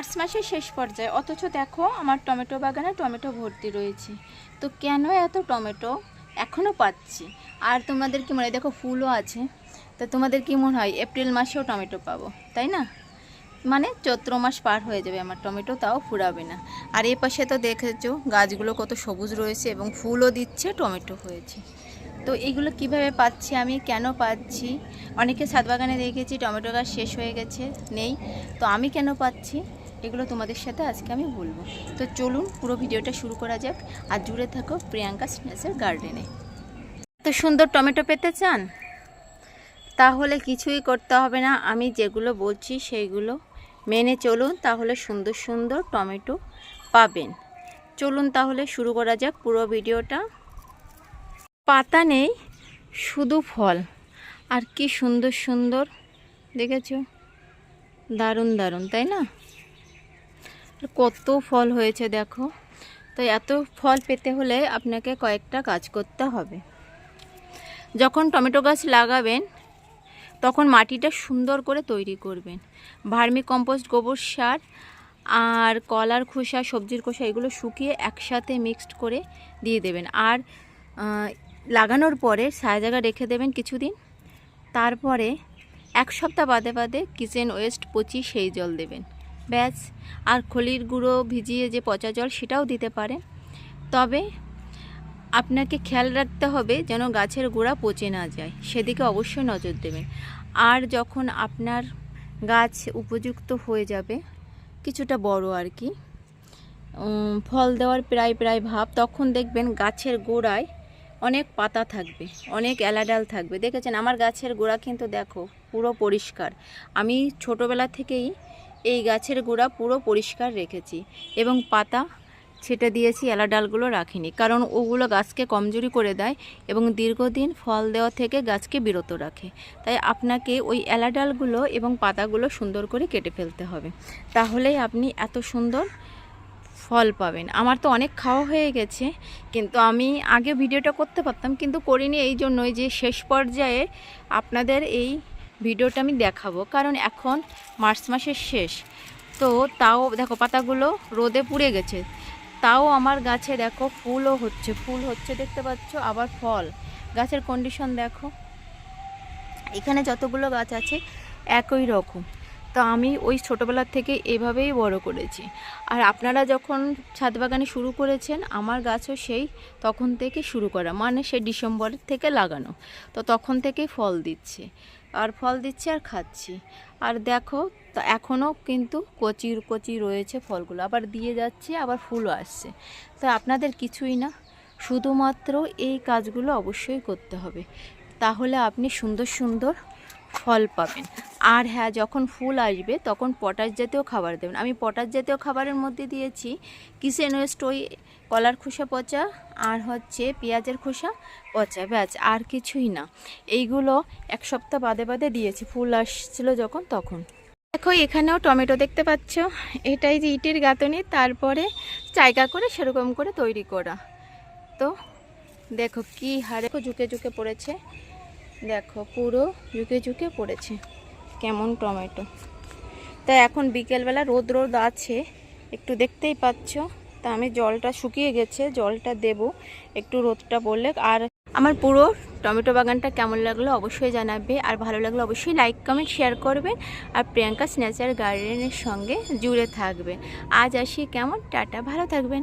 March মাসের শেষ পর্যায়ে। অথচ দেখো, আমার টমেটো বাগানে টমেটো ভর্তি রয়েছে। তো কেন এত টমেটো? এখনও পাচ্ছি। আর তোমাদের কি মনে হয়, দেখো ফুলও আছে। তো তোমাদের কি মনে হয়, এপ্রিল মাসেও টমেটো পাবো, তাই না? মানে চৈত্র মাস পার হয়ে যাবে, আমার টমেটো তাও ফুরাবে না। আর এই পাশে তো দেখেছ, গাছগুলো কত সবুজ রয়েছে এবং ফুলও দিচ্ছে, টমেটো হয়েছে। তো এইগুলো কীভাবে পাচ্ছি আমি, কেন পাচ্ছি? অনেকে ছাদ বাগানে দেখেছি, টমেটো গাছ শেষ হয়ে গেছে, নেই। তো আমি কেন পাচ্ছি? এগুলো তোমাদের সাথে আজকে আমি বলব। তো চলুন, পুরো ভিডিওটা শুরু করা যাক। আর জুড়ে থাকো প্রিয়াঙ্কা স্ন্যাচের গার্ডেনে। তো সুন্দর টমেটো পেতে চান? তাহলে কিছুই করতে হবে না। আমি যেগুলো বলছি সেইগুলো মেনে চলুন, তাহলে সুন্দর সুন্দর টমেটো পাবেন। চলুন তাহলে শুরু করা যাক পুরো ভিডিওটা। পাতা নেই, শুধু ফল। আর কি সুন্দর সুন্দর, দেখেছ? দারুণ দারুণ, তাই না? কত ফল হয়েছে দেখো। তো এত ফল পেতে হলে আপনাকে কয়েকটা কাজ করতে হবে। যখন টমেটো গাছ লাগাবেন, তখন মাটিটা সুন্দর করে তৈরি করবেন। ভার্মি কম্পোস্ট, গোবর সার আর কলার খোসা, সবজির খোসা এগুলো শুকিয়ে একসাথে মিক্সড করে দিয়ে দেবেন। আর লাগানোর পরে ছায়া জায়গা রেখে দেবেন কিছুদিন। তারপরে এক সপ্তাহ বাদে বাদে কিচেন ওয়েস্ট পচি সেই জল দেবেন। ব্যাস, আর খলির গুঁড়ো ভিজিয়ে যে পচা জল সেটাও দিতে পারেন তবে আপনাকে খেয়াল রাখতে হবে যেন গাছের গোড়া পচে না যায়, সেদিকে অবশ্যই নজর দেবেন। আর যখন আপনার গাছ উপযুক্ত হয়ে যাবে, কিছুটা বড় আর কি ফল দেওয়ার প্রায় প্রায় ভাব, তখন দেখবেন গাছের গোড়ায় অনেক পাতা থাকবে, অনেক এলাডাল থাকবে। দেখেছেন, আমার গাছের গোড়া কিন্তু দেখো পুরো পরিষ্কার। আমি ছোটোবেলা থেকেই এই গাছের গোড়া পুরো পরিষ্কার রেখেছি এবং পাতা সেটা দিয়েছি, এলা ডালগুলো রাখিনি। কারণ ওগুলো গাছকে কমজোরি করে দেয় এবং দীর্ঘদিন ফল দেওয়া থেকে গাছকে বিরত রাখে। তাই আপনাকে ওই এলা ডালগুলো এবং পাতাগুলো সুন্দর করে কেটে ফেলতে হবে। তাহলেই আপনি এত সুন্দর ফল পাবেন। আমার তো অনেক খাওয়া হয়ে গেছে, কিন্তু আমি আগে ভিডিওটা করতে পারতাম, কিন্তু করিনি। এই জন্যই যে শেষ পর্যায়ে আপনাদের এই ভিডিওটা আমি দেখাবো, কারণ এখন মার্চ মাসের শেষ। তো তাও দেখো পাতাগুলো রোদে পুড়ে গেছে। তাও আমার গাছে দেখো ফুলও হচ্ছে, ফুল হচ্ছে দেখতে পাচ্ছ, আবার ফল। গাছের কন্ডিশন দেখো। এখানে যতগুলো গাছ আছে একই রকম। তো আমি ওই ছোটোবেলার থেকে এভাবেই বড় করেছি। আর আপনারা যখন ছাদ বাগানে শুরু করেছেন, আমার গাছও সেই তখন থেকে শুরু করা মানে সে ডিসেম্বর থেকে লাগানো। তো তখন থেকেই ফল দিচ্ছে, আর ফল দিচ্ছে আর খাচ্ছি। আর দেখো, তা এখনও কিন্তু কচি কচি রয়েছে ফলগুলো, আবার দিয়ে যাচ্ছে, আবার ফুলও আসছে। তো আপনাদের কিছুই না, শুধুমাত্র এই কাজগুলো অবশ্যই করতে হবে। তাহলে আপনি সুন্দর সুন্দর ফল পাবেন। আর হ্যাঁ যখন ফুল আসবে তখন পটাশ জাতীয় খাবার দেবেন। আমি পটাশ জাতীয় খাবারের মধ্যে দিয়েছি কিচেন ওয়েস্ট ওই কলার খোসা পচা আর হচ্ছে পেঁয়াজের খোসা পচা ব্যাচ আর কিছুই না। এইগুলো এক সপ্তাহ বাদে বাদে দিয়েছি, ফুল আসছিল যখন তখন। দেখো, এখানেও টমেটো দেখতে পাচ্ছ। এটাই যে ইটের গাঁথনি, তারপরে জায়গা করে সেরকম করে তৈরি করা। তো দেখো কি হারে ঝুঁকে ঝুঁকে পড়েছে। দেখো পুরো ঝুঁকে ঝুঁকে পড়েছে। কেমন টমেটো। তা এখন বিকেলবেলা রোদ রোদ আছে, একটু দেখতেই পাচ্ছ। তা আমি জলটা শুকিয়ে গেছে, জলটা দেব একটু রোদটা পড়লে। আর আমার পুরো টমেটো বাগানটা কেমন লাগল অবশ্যই জানাবে, আর ভালো লাগলে অবশ্যই লাইক, কমেন্ট, শেয়ার করবেন, আর প্রিয়াঙ্কা স্ন্যাচার গার্ডেনের সঙ্গে জুড়ে থাকবেন আজ আসি কেমন? টাটা, ভালো থাকবেন।